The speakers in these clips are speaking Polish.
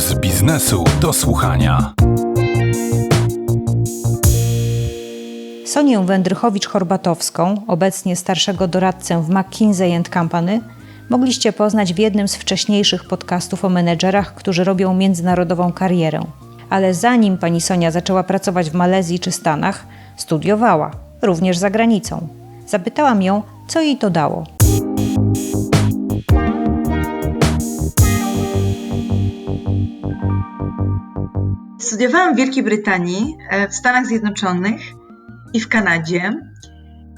z biznesu do słuchania. Sonię Wędrychowicz-Horbatowską, obecnie starszego doradcę w McKinsey Company, mogliście poznać w jednym z wcześniejszych podcastów o menedżerach, którzy robią międzynarodową karierę. Ale zanim pani Sonia zaczęła pracować w Malezji czy Stanach, studiowała, również za granicą. Zapytałam ją, co jej to dało. Studiowałam w Wielkiej Brytanii, e, w Stanach Zjednoczonych i w Kanadzie.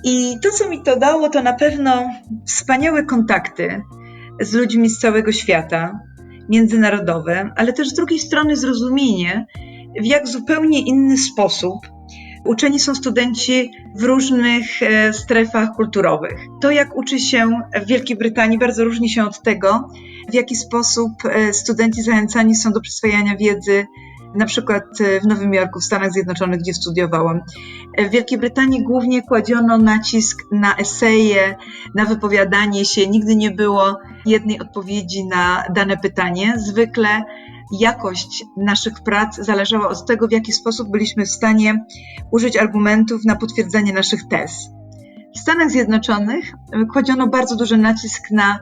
I to, co mi to dało, to na pewno wspaniałe kontakty z ludźmi z całego świata, międzynarodowe, ale też z drugiej strony zrozumienie, w jak zupełnie inny sposób uczeni są studenci w różnych e, strefach kulturowych. To, jak uczy się w Wielkiej Brytanii, bardzo różni się od tego, w jaki sposób e, studenci zachęcani są do przyswajania wiedzy na przykład e, w Nowym Jorku, w Stanach Zjednoczonych, gdzie studiowałam. W Wielkiej Brytanii głównie kładziono nacisk na eseje, na wypowiadanie się. Nigdy nie było jednej odpowiedzi na dane pytanie. Zwykle jakość naszych prac zależała od tego, w jaki sposób byliśmy w stanie użyć argumentów na potwierdzenie naszych tez. W Stanach Zjednoczonych kładziono bardzo duży nacisk na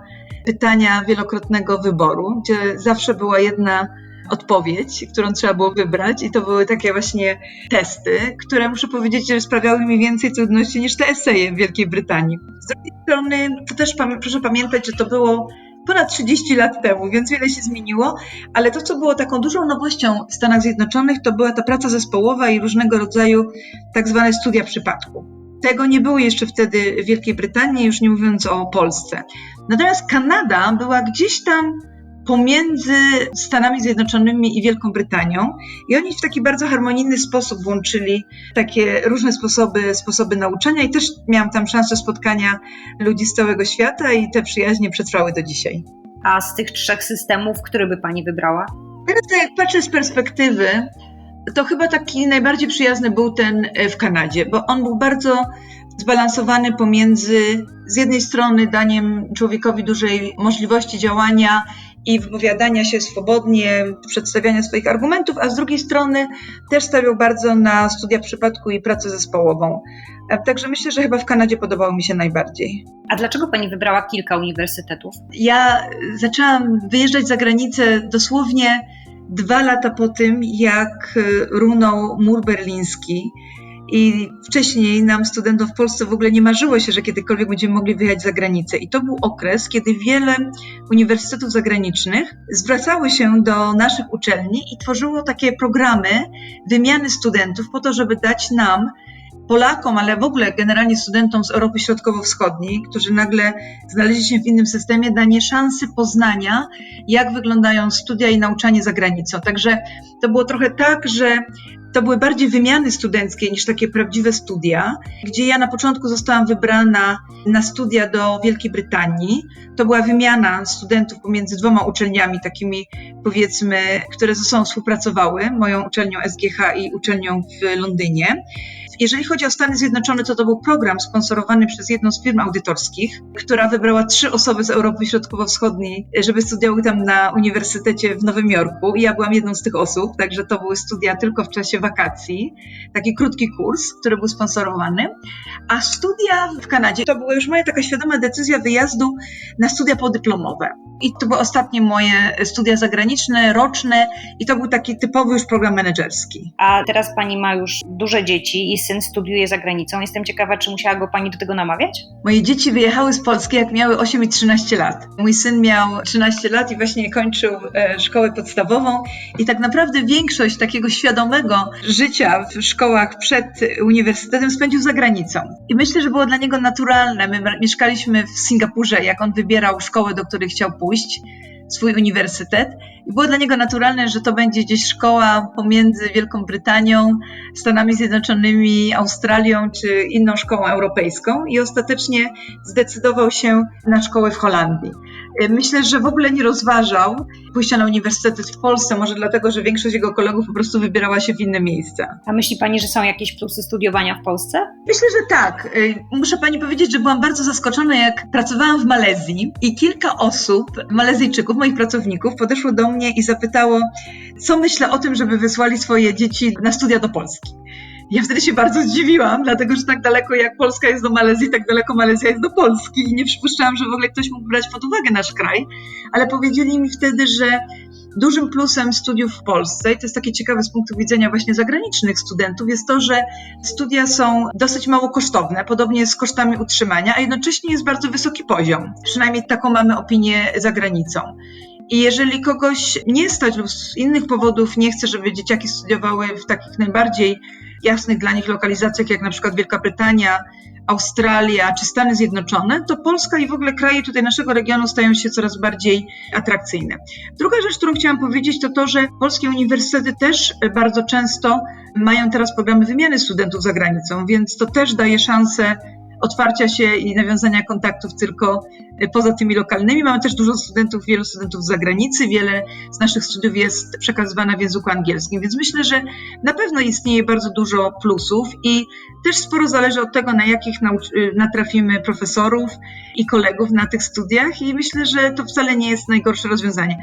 pytania wielokrotnego wyboru, gdzie zawsze była jedna odpowiedź, którą trzeba było wybrać, i to były takie właśnie testy, które muszę powiedzieć, że sprawiały mi więcej trudności niż te eseje w Wielkiej Brytanii. Z drugiej strony, to też proszę pamiętać, że to było ponad 30 lat temu, więc wiele się zmieniło, ale to, co było taką dużą nowością w Stanach Zjednoczonych, to była ta praca zespołowa i różnego rodzaju tak zwane studia przypadku. Tego nie było jeszcze wtedy w Wielkiej Brytanii, już nie mówiąc o Polsce. Natomiast Kanada była gdzieś tam pomiędzy Stanami Zjednoczonymi i Wielką Brytanią i oni w taki bardzo harmonijny sposób włączyli takie różne sposoby, sposoby nauczania i też miałam tam szansę spotkania ludzi z całego świata i te przyjaźnie przetrwały do dzisiaj. A z tych trzech systemów, który by Pani wybrała? Teraz jak patrzę z perspektywy, to chyba taki najbardziej przyjazny był ten e, w Kanadzie, bo on był bardzo zbalansowany pomiędzy z jednej strony daniem człowiekowi dużej możliwości działania i wypowiadania się swobodnie, przedstawiania swoich argumentów, a z drugiej strony też stawiał bardzo na studia przypadku i pracę zespołową. E, także myślę, że chyba w Kanadzie podobało mi się najbardziej. A dlaczego Pani wybrała kilka uniwersytetów? Ja zaczęłam wyjeżdżać za granicę dosłownie dwa lata po tym, jak runął mur berliński i wcześniej nam, studentom w Polsce, w ogóle nie marzyło się, że kiedykolwiek będziemy mogli wyjechać za granicę. I to był okres, kiedy wiele uniwersytetów zagranicznych zwracały się do naszych uczelni i tworzyło takie programy wymiany studentów po to, żeby dać nam Polakom, ale w ogóle generalnie studentom z Europy Środkowo-Wschodniej, którzy nagle znaleźli się w innym systemie, danie szansy poznania, jak wyglądają studia i nauczanie za granicą. Także to było trochę tak, że to były bardziej wymiany studenckie niż takie prawdziwe studia, gdzie ja na początku zostałam wybrana na studia do Wielkiej Brytanii. To była wymiana studentów pomiędzy dwoma uczelniami, takimi powiedzmy, które ze sobą współpracowały, moją uczelnią SGH i uczelnią w Londynie. Jeżeli chodzi o Stany Zjednoczone, to to był program sponsorowany przez jedną z firm audytorskich, która wybrała trzy osoby z Europy Środkowo-Wschodniej, żeby studiowały tam na Uniwersytecie w Nowym Jorku. I ja byłam jedną z tych osób, także to były studia tylko w czasie wakacji. Taki krótki kurs, który był sponsorowany. A studia w Kanadzie to była już moja taka świadoma decyzja wyjazdu na studia podyplomowe. I to były ostatnie moje studia zagraniczne, roczne i to był taki typowy już program menedżerski. A teraz pani ma już duże dzieci i syn studiuje za granicą. Jestem ciekawa, czy musiała go pani do tego namawiać? Moje dzieci wyjechały z Polski, jak miały 8 i 13 lat. Mój syn miał 13 lat i właśnie kończył e, szkołę podstawową i tak naprawdę większość takiego świadomego życia w szkołach przed uniwersytetem spędził za granicą. I myślę, że było dla niego naturalne. My mieszkaliśmy w Singapurze, jak on wybierał szkołę, do której chciał pójść swój uniwersytet i było dla niego naturalne, że to będzie gdzieś szkoła pomiędzy Wielką Brytanią, Stanami Zjednoczonymi, Australią czy inną szkołą europejską i ostatecznie zdecydował się na szkołę w Holandii. Myślę, że w ogóle nie rozważał pójścia na uniwersytet w Polsce, może dlatego, że większość jego kolegów po prostu wybierała się w inne miejsca. A myśli Pani, że są jakieś plusy studiowania w Polsce? Myślę, że tak. Y, muszę Pani powiedzieć, że byłam bardzo zaskoczona, jak pracowałam w Malezji i kilka osób, Malezyjczyków, moich pracowników podeszło do mnie i zapytało, co myślę o tym, żeby wysłali swoje dzieci na studia do Polski. Ja wtedy się bardzo zdziwiłam, dlatego że tak daleko jak Polska jest do Malezji, tak daleko Malezja jest do Polski i nie przypuszczałam, że w ogóle ktoś mógł brać pod uwagę nasz kraj, ale powiedzieli mi wtedy, że dużym plusem studiów w Polsce, i to jest takie ciekawe z punktu widzenia właśnie zagranicznych studentów, jest to, że studia są dosyć mało kosztowne, podobnie z kosztami utrzymania, a jednocześnie jest bardzo wysoki poziom. Przynajmniej taką mamy opinię za granicą. I jeżeli kogoś nie stać lub z innych powodów nie chce, żeby dzieciaki studiowały w takich najbardziej jasnych dla nich lokalizacjach, jak na przykład Wielka Brytania, Australia czy Stany Zjednoczone, to Polska i w ogóle kraje tutaj naszego regionu stają się coraz bardziej atrakcyjne. Druga rzecz, którą chciałam powiedzieć, to to, że polskie uniwersytety też bardzo często mają teraz programy wymiany studentów za granicą, więc to też daje szansę otwarcia się i nawiązania kontaktów tylko e, poza tymi lokalnymi. Mamy też dużo studentów, wielu studentów z zagranicy, wiele z naszych studiów jest przekazywana w języku angielskim, więc myślę, że na pewno istnieje bardzo dużo plusów i też sporo zależy od tego, na jakich e, natrafimy profesorów i kolegów na tych studiach i myślę, że to wcale nie jest najgorsze rozwiązanie.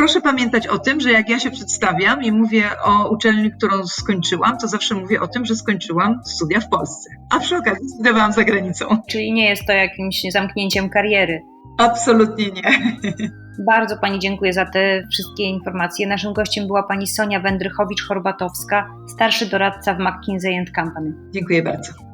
Proszę pamiętać o tym, że jak ja się przedstawiam i mówię o uczelni, którą skończyłam, to zawsze mówię o tym, że skończyłam studia w Polsce, a przy okazji studiowałam za granicą. Czyli nie jest to jakimś zamknięciem kariery. Absolutnie nie. Bardzo Pani dziękuję za te wszystkie informacje. Naszym gościem była Pani Sonia Wędrychowicz-Horbatowska, starszy doradca w McKinsey Company. Dziękuję bardzo.